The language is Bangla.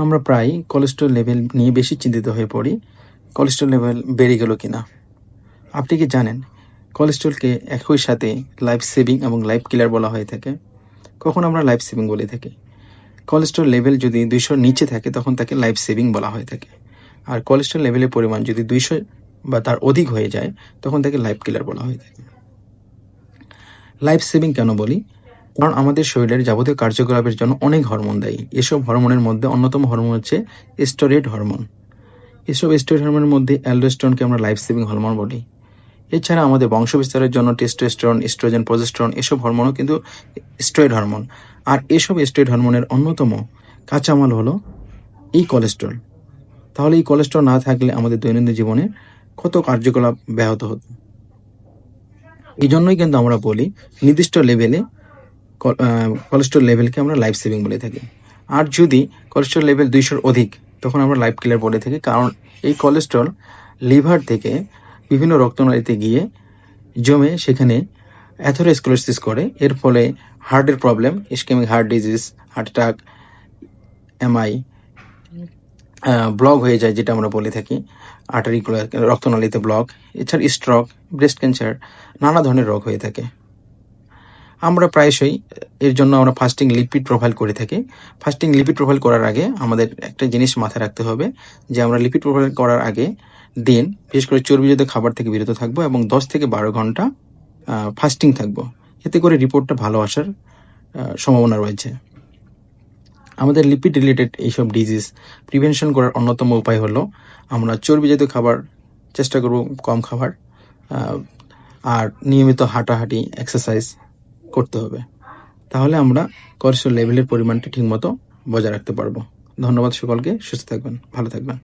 আমরা প্রায় কোলেস্ট্রল লেভেল নিয়ে বেশি চিন্তিত হয়ে পড়ি। কোলেস্ট্রল লেভেল বেড়ে গেল কিনা? আপনি কি জানেন কোলেস্ট্রলকে একই সাথে লাইফ সেভিং এবং লাইফ কিলার বলা হয়ে থাকে। কখন আমরা লাইফ সেভিং বলে থাকি? কোলেস্ট্রল লেভেল যদি দুইশোর নিচে থাকে, তখন তাকে লাইফ সেভিং বলা হয়ে থাকে। আর কোলেস্ট্রল লেভেলের পরিমাণ যদি দুইশো বা তার অধিক হয়ে যায়, তখন তাকে লাইফ কিলার বলা হয়ে থাকে। লাইফ সেভিং কেন বলি? কারণ আমাদের শরীরের যাবতীয় কার্যকলাপের জন্য অনেক হরমোন দায়ী। এসব হরমোনের মধ্যে অন্যতম হরমোন হচ্ছে স্টোরেড হরমোন। এসব স্টোরেড হরমোনের মধ্যে অ্যালডোস্টোনকে আমরা লাইফ সেভিং হরমোন বলি। এছাড়া আমাদের বংশ বিস্তারের জন্য টেস্টোস্টেরন স্ট্রোজেন প্রজেস্ট্রন এসব হরমোনও কিন্তু স্টেরয়েড হরমোন। আর এসব স্টেরয়েড হরমোনের অন্যতম কাঁচামাল হলো এই কোলেস্ট্রল। তাহলে এই কোলেস্ট্রল না থাকলে আমাদের দৈনন্দিন জীবনে কত কার্যকলাপ ব্যাহত হতো? এই জন্যই কিন্তু আমরা বলি, নির্দিষ্ট লেভেলে কোলেস্ট্রল লেভেলকে আমরা লাইফ সেভিং বলে থাকি। আর যদি কোলেস্ট্রল লেভেল দুইশোর অধিক, তখন আমরা লাইফ কিলার বলে থাকি। কারণ এই কোলেস্ট্রল লিভার থেকে বিভিন্ন রক্তনালীতে গিয়ে জমে সেখানে অ্যাথোরেস্কোলোসিস করে। এর ফলে হার্টের problem ischemic heart disease heart attack MI block হয়ে যায় যেটা আমরা বলে থাকি। আর্টারি রক্তনালীতে ব্লক এছাড়া স্ট্রোক ব্রেস্ট ক্যান্সার নানা ধরনের রোগ হয়ে থাকে। আমরা প্রায়শই এর জন্য আমরা ফাস্টিং লিপিড প্রোফাইল করে থাকি। ফাস্টিং লিপিড প্রোফাইল করার আগে আমাদের একটা জিনিস মাথায় রাখতে হবে যে আমরা লিপিড প্রোফাইল করার আগে দিন, বিশেষ করে চর্বিজাত খাবার থেকে বিরত থাকব এবং দশ থেকে বারো ঘণ্টা ফাস্টিং থাকব। এতে করে রিপোর্টটা ভালো আসার সম্ভাবনা রয়েছে। আমাদের লিপিড রিলেটেড এইসব ডিজিজ প্রিভেনশন করার অন্যতম উপায় হলো আমরা চর্বিজাত খাবার চেষ্টা করব কম খাবার আর নিয়মিত হাঁটাহাঁটি এক্সারসাইজ করতে হবে। তাহলে আমরা কর্সের লেভেলের পরিমাণটা ঠিকমতো বজায় রাখতে পারব। ধন্যবাদ সকলকে, সুস্থ থাকবেন, ভালো থাকবেন।